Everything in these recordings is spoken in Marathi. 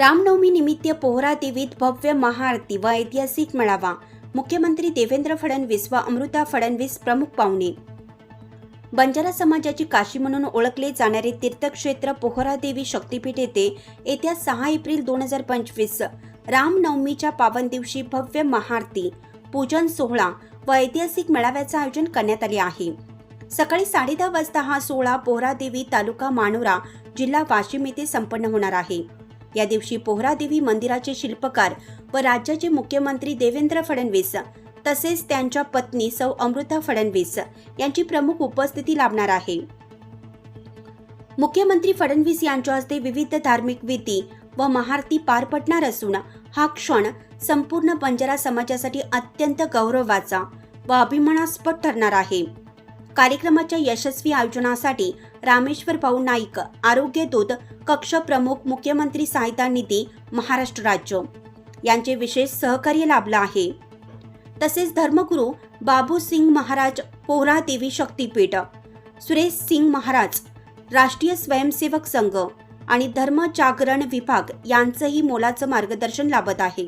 रामनवमी निमित्त पोहरा देवीत भव्य महाआरती व ऐतिहासिक मेळावा. मुख्यमंत्री देवेंद्र फडणवीस व अमृता फडणवीस प्रमुख पाहुणे. बंजारा समाजाची काशी म्हणून ओळखले जाणारे तीर्थक्षेत्र पोहरादेवी शक्तीपीठ येथे येत्या सहा एप्रिल दोन हजार पंचवीस रामनवमीच्या पावन दिवशी भव्य महाआरती पूजन सोहळा व ऐतिहासिक मेळाव्याचं आयोजन करण्यात आले आहे. सकाळी साडेदहा वाजता हा सोहळा पोहरादेवी तालुका मानोरा जिल्हा वाशिम येथे संपन्न होणार आहे. या दिवशी पोहरादेवी मंदिराचे शिल्पकार व राज्याचे मुख्यमंत्री देवेंद्र फडणवीस तसेच त्यांच्या पत्नी सौ अमृता फडणवीस यांची प्रमुख उपस्थिती लाभणार आहे. मुख्यमंत्री फडणवीस यांच्या हस्ते विविध धार्मिक विधी व महारती पार पडणार असून हा क्षण संपूर्ण बंजारा समाजासाठी अत्यंत गौरवाचा व अभिमानास्पद ठरणार आहे. कार्यक्रमाच्या यशस्वी आयोजनासाठी रामेश्वर भाऊ नाईक आरोग्य दूत कक्ष प्रमुख मुख्यमंत्री सहायता निधी महाराष्ट्र राज्य. यांचे विशेष सहकार्य लाभलं आहे. तसेच धर्मगुरू बाबू सिंग महाराज पोहरा देवी शक्तीपीठ सुरेश सिंग महाराज राष्ट्रीय स्वयंसेवक संघ आणि धर्म जागरण विभाग यांचंही मोलाचं मार्गदर्शन लाभत आहे.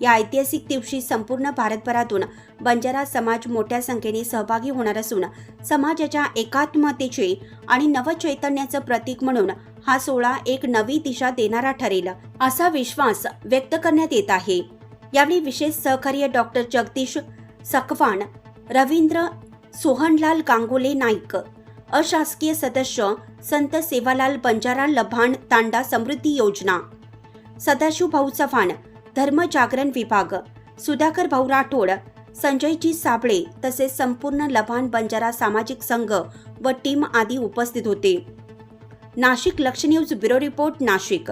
या ऐतिहासिक दिवशी संपूर्ण भारतभरातून बंजारा समाज मोठ्या संख्येने सहभागी होणार असून समाजाच्या एकात्मतेचे आणि नवचैतन्याचं प्रतीक म्हणून हा सोहळा एक नवी दिशा देणारा ठरेल असा विश्वास व्यक्त करण्यात येत आहे. यावेळी विशेष सहकार्य डॉक्टर जगदीश सकवान रवींद्र सोहनलाल गांगोले नाईक अशासकीय सदस्य संत सेवालाल बंजारा लभाण तांडा समृद्धी योजना सदाशिव भाऊ चव्हाण धर्म जागरण विभाग सुधाकर भाऊ राठोड संजयजी साबळे तसेच संपूर्ण लभान बंजारा सामाजिक संघ व टीम आदी उपस्थित होते. नाशिक लक्ष न्यूज ब्युरो रिपोर्ट नाशिक.